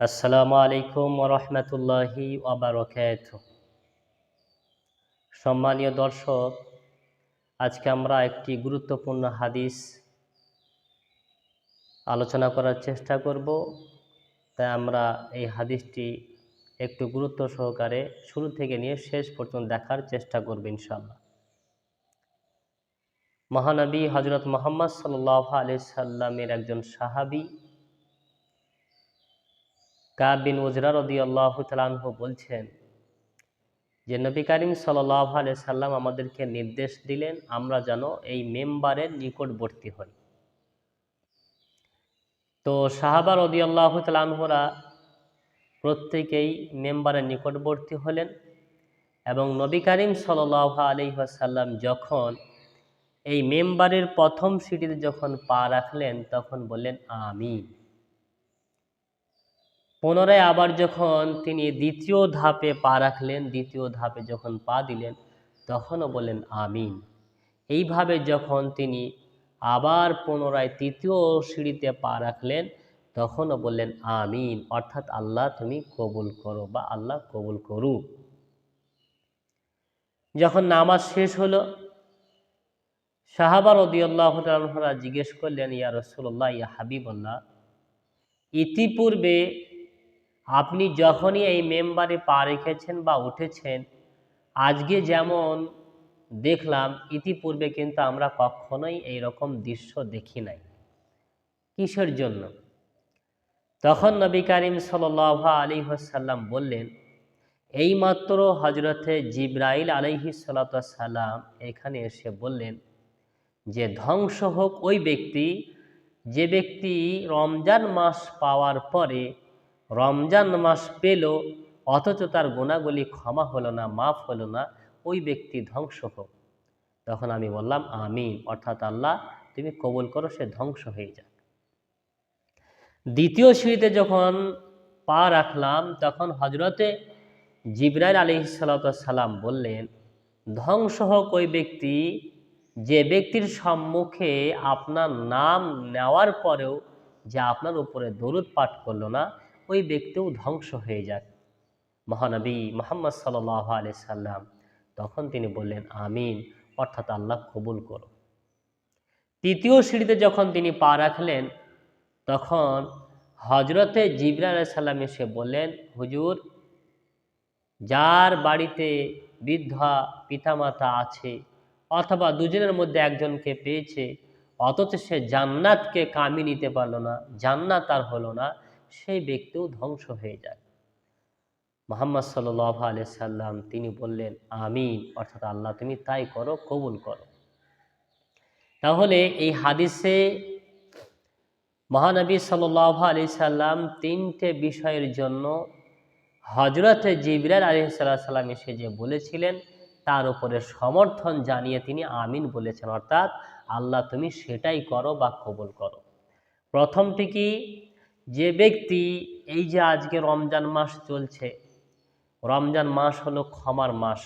আসসালামু আলাইকুম রহমতুল্লাহি ওবরকাত। সম্মানীয় দর্শক, আজকে আমরা একটি গুরুত্বপূর্ণ হাদিস আলোচনা করার চেষ্টা করব। তাই আমরা এই হাদিসটি একটু গুরুত্ব সহকারে শুরু থেকে নিয়ে শেষ পর্যন্ত দেখার চেষ্টা করব ইনশাল্লাহ মহানবী হজরত মোহাম্মদ সাল্লাহ আলি সাল্লামের একজন সাহাবী কাব বিন উজরা রদি আল্লাহ বলছেন, যে নবী করিম সাল্লাহ সাল্লাম আমাদেরকে নির্দেশ দিলেন, আমরা যেন এই মেম্বারের নিকটবর্তী হই। তো সাহাবা রদি আল্লাহ তালাহরা প্রত্যেকেই মেম্বারের নিকটবর্তী হলেন এবং নবী করিম সাল্লাহ আলহিহাসাল্লাম যখন এই মেম্বারের প্রথম সিটিতে যখন পা রাখলেন, তখন বললেন আমি পুনরায় আবার যখন তিনি দ্বিতীয় ধাপে পা রাখলেন, দ্বিতীয় ধাপে যখন পা দিলেন, তখনও বললেন, আমিন। এইভাবে যখন তিনি আবার পুনরায় তৃতীয় সিঁড়িতে পা রাখলেন, তখনও বললেন, আমিন। অর্থাৎ আল্লাহ তুমি কবুল করো বা আল্লাহ কবুল করুক। যখন নামাজ শেষ হলো সাহাবার রদিয়াল্লাহরা জিজ্ঞেস করলেন, ইয়া রসুল্লাহ ইয়া হাবিবল্লাহ, ইতিপূর্বে আপনি যখনই এই মেম্বারে পা রেখেছেন বা উঠেছেন, আজকে যেমন দেখলাম, ইতিপূর্বে কিন্তু আমরা কখনোই এই রকম দৃশ্য দেখি নাই। কিসের জন্য? তখন নবী করিম সাল আলী সাল্লাম বললেন, এইমাত্র হজরতে জিব্রাইল আলহি সাল্লাম এখানে এসে বললেন যে, ধ্বংস হোক ওই ব্যক্তি, যে ব্যক্তি রমজান মাস পাওয়ার পরে রমজান মাস পেল, অথচ তার গুণাগুলি ক্ষমা হলো না, মাফ হলো না, ওই ব্যক্তি ধ্বংস হোক। তখন আমি বললাম, আমিন। অর্থাৎ আল্লাহ, তুমি কবুল করো, সে ধ্বংস হয়ে যাক। দ্বিতীয় সিঁড়িতে যখন পা রাখলাম, তখন হজরতে জিব্রাইল আলী সালাম বললেন, ধ্বংস হোক ওই ব্যক্তি, যে ব্যক্তির সম্মুখে আপনার নাম নেওয়ার পরেও যে আপনার উপরে দরুদ পাঠ করল না ওই ব্যক্তিও ধ্বংস হয়ে যাক। মহানবী মোহাম্মদ সাল্লাহ আলি সাল্লাম তখন তিনি বললেন, আমিন। অর্থাৎ আল্লাহ কবুল করো। তৃতীয় সিঁড়িতে যখন তিনি পা রাখলেন, তখন হজরতে জিবরা সাল্লাম এসে বললেন, হুজুর, যার বাড়িতে বৃদ্ধা পিতামাতা আছে অথবা দুজনের মধ্যে একজনকে পেয়েছে, অথচ সে জান্নাতকে কামি নিতে পারল না, জান্নাত আর হলো না সেই ব্যক্তিও ধ্বংস হয়ে যায়। মোহাম্মদ সাল্লাহ আলি সাল্লাম তিনি বললেন, আমিন। অর্থাৎ আল্লাহ, তুমি তাই করো, কবুল করো। তাহলে এই হাদিসে মহানবী সাল্লাহ আলি সাল্লাম তিনটে বিষয়ের জন্য হজরত জিবরাল আলি সাল্লাম এসে যে বলেছিলেন, তার উপরে সমর্থন জানিয়ে তিনি আমিন বলেছেন। অর্থাৎ, আল্লাহ, তুমি সেটাই করো বা কবুল করো। প্রথমটি কি? যে ব্যক্তি এই যে আজকে রমজান মাস চলছে, রমজান মাস হলো ক্ষমার মাস,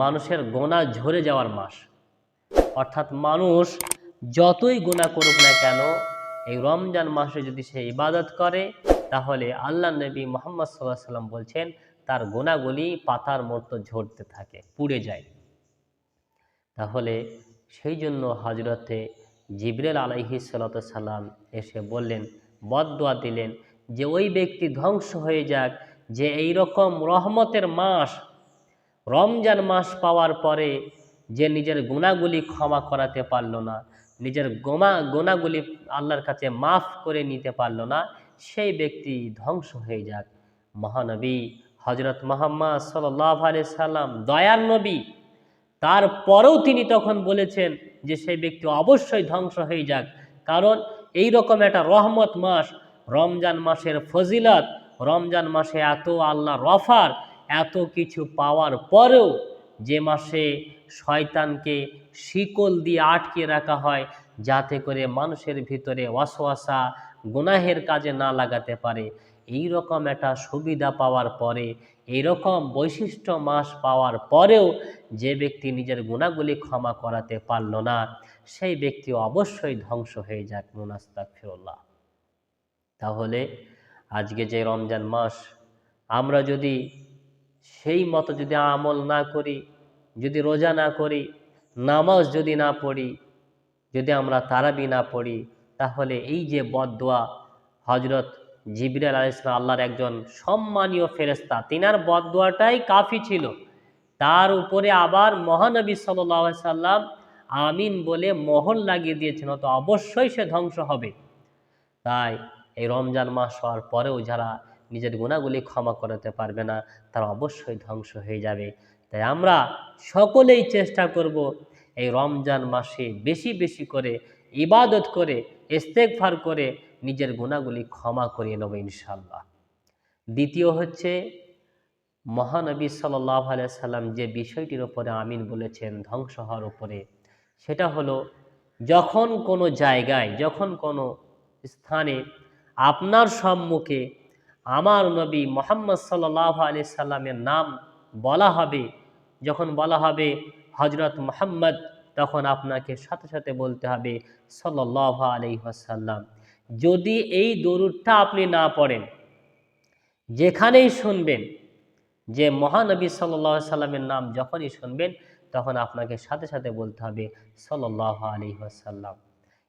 মানুষের গোনা ঝরে যাওয়ার মাস। অর্থাৎ মানুষ যতই গোনা করুক না কেন, এই রমজান মাসে যদি সে ইবাদত করে, তাহলে আল্লাহ নবী মোহাম্মদ সাল্লাহ সাল্লাম বলছেন, তার গোনাগুলি পাতার মতো ঝরতে থাকে, পুড়ে যায়। তাহলে সেই জন্য হজরতে জিবরেল আলাইহি সাল্লাম এসে বললেন বদোয়া দিলেন যে ওই ব্যক্তি ধ্বংস হয়ে যাক, যে এই রকম রহমতের মাস, রমজান মাস পাওয়ার পরে যে নিজের গুণাগুলি ক্ষমা করাতে পারল না, নিজের গোমা, গোনাগুলি আল্লাহর কাছে মাফ করে নিতে পারল না, সেই ব্যক্তি ধ্বংস হয়ে যাক। মহানবী হজরত মোহাম্মদ সাল্লাহ আলি সাল্লাম দয়ার নবী, তারপরেও তিনি তখন বলেছেন যে সেই ব্যক্তি অবশ্যই ধ্বংস হয়ে যাক, কারণ এই রকম একটা রহমত মাস, রমজান মাসের ফজিলত, রমজান মাসে এত আল্লাহ রফার এত কিছু পাওয়ার পরেও যে মাসে শয়তানকে শিকল দিয়ে আটকে রাখা হয়, যাতে করে মানুষের ভিতরে ওয়াসওয়াসা, গুনাহের কাজে না লাগাতে পারে। এই রকম একটা সুবিধা পাওয়ার পরে, এইরকম বৈশিষ্ট্য মাস পাওয়ার পরেও যে ব্যক্তি নিজের গুণাগুলি ক্ষমা করাতে পারল না, সেই ব্যক্তি অবশ্যই ধ্বংস হয়ে যাক মুনাস্তাক ফিরল্লাহ তাহলে আজকে যে রমজান মাস, আমরা যদি সেই মতো যদি আমল না করি, যদি রোজা না করি, নামাজ যদি না পড়ি, যদি আমরা তারাবি না পড়ি, তাহলে এই যে বদদোয়া হজরত জিবরাল আলাইসলাম আল্লাহর একজন সম্মানীয় ফেরেস্তা তিনার বদদোয়াটাই কাফি ছিল। তার উপরে আবার মহানবী সাল্লাম আমিন বলে মোহর লাগিয়ে দিয়েছেন তো অবশ্যই সে ধ্বংস হবে। তাই এই রমজান মাস হওয়ার পরেও যারা নিজের গুণাগুলি ক্ষমা করাতে পারবে না, তারা অবশ্যই ধ্বংস হয়ে যাবে। তাই আমরা সকলেই চেষ্টা করব এই রমজান মাসে বেশি বেশি করে ইবাদত করে ইস্তেকফার করে নিজের গুণাগুলি ক্ষমা করিয়ে নেব ইনশাল্লাহ দ্বিতীয় হচ্ছে, মহানবী সাল্লাহ সাল্লাম যে বিষয়টির ওপরে আমিন বলেছেন, ধ্বংস হওয়ার উপরে, সেটা হলো যখন কোনো জায়গায়, যখন কোনো স্থানে আপনার সম্মুখে আমার নবী মোহাম্মদ সাল্লাহ আলি সাল্লামের নাম বলা হবে, যখন বলা হবে হজরত মোহাম্মদ তখন আপনাকে সাথে সাথে বলতে হবে সাল্লাহ আলি আসাল্লাম যদি এই দরুদটা আপনি না পড়েন, যেখানেই শুনবেন যে মহানবী সাল্লাহ সাল্লামের নাম যখনই শুনবেন, তখন আপনাকে সাথে সাথে বলতে হবে সাল্লাহ আলী আসাল্লাম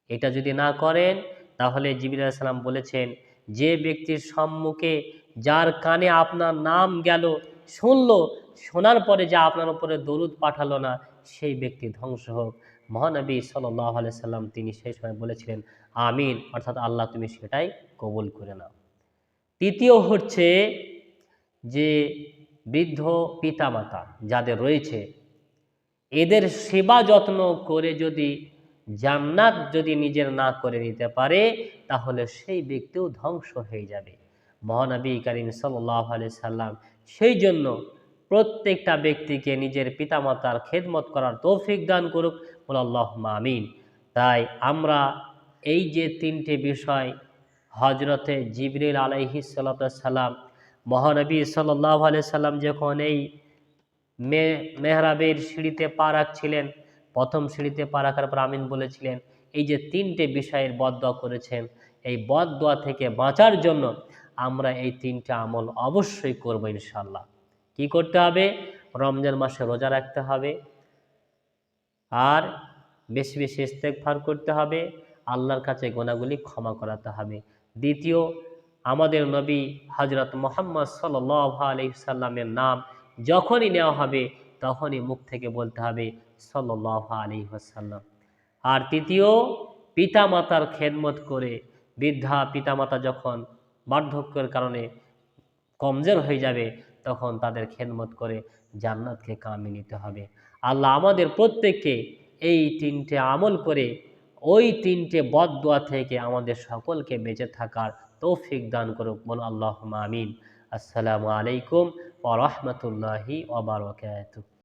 এটা যদি না করেন, তাহলে জিবির সাল্লাম বলেছেন, যে ব্যক্তির সম্মুখে যার কানে আপনার নাম গেল শুনলো, শোনার পরে যা আপনার উপরে দরুদ পাঠালো না, সেই ব্যক্তি ধ্বংস হোক। মহানবী সাল্লাহ সাল্লাম তিনি সেই সময় বলেছিলেন, আমিন। অর্থাৎ আল্লাহ তুমি সেটাই কবুল করে নাও। তৃতীয় হচ্ছে যে বৃদ্ধ পিতামাতা যাদের রয়েছে, এদের সেবা যত্ন করে যদি জান্নাত যদি নিজের না করে নিতে পারে, তাহলে সেই ব্যক্তিও ধ্বংস হয়ে যাবে। মহানবী করিম সাল্লাহ আলি সাল্লাম, সেই জন্য প্রত্যেকটা ব্যক্তিকে নিজের পিতামাতার খেদমত করার তৌফিক দান করুক। বল আল্লাহ আমিন। তাই আমরা এই যে তিনটে বিষয় হজরতে জিবরিল আলাইহি সাল্লাম মহানবী সাল্লাহ আলি সাল্লাম যখন এই মে, মেহরাবের সিঁড়িতে পা রাখছিলেন, প্রথম সিঁড়িতে পা রাখার পর আমিন বলেছিলেন, এই যে তিনটে বিষয়ের বদয়া করেছেন, এই বদয়া থেকে বাঁচার জন্য আমরা এই তিনটে আমল অবশ্যই করব ইনশাল্লাহ কি করতে হবে? রমজান মাসে রোজা রাখতে হবে। আর বেশি বেশি ইস্তেকফার করতে হবে। আল্লাহর কাছে গোনাগুলি ক্ষমা করাতে হবে। দ্বিতীয়, আমাদের নবী হজরত মোহাম্মদ সাল্লাহ আলি সাল্লামের নাম যখনই নেওয়া হবে তখনই মুখ থেকে বলতে হবে সাল্লাহ আলী আসাল্লাম আর তৃতীয়, পিতামাতার খেদমত করে বৃদ্ধা পিতামাতা যখন বার্ধক্যের কারণে কমজোর হয়ে যাবে, তখন তাদের খেদমত করে জান্নাতকে কামিয়ে নিতে হবে। আল্লাহ আমাদের প্রত্যেককে এই তিনটে আমল করে ওই তিনটে বদোয়া থেকে আমাদের সকলকে বেঁচে থাকার তৌফিক দান করুক। বল আল্লাহ আমিন। আসসালামু আলাইকুম ও রহমতুল্লাহি ওবরাকাতুহ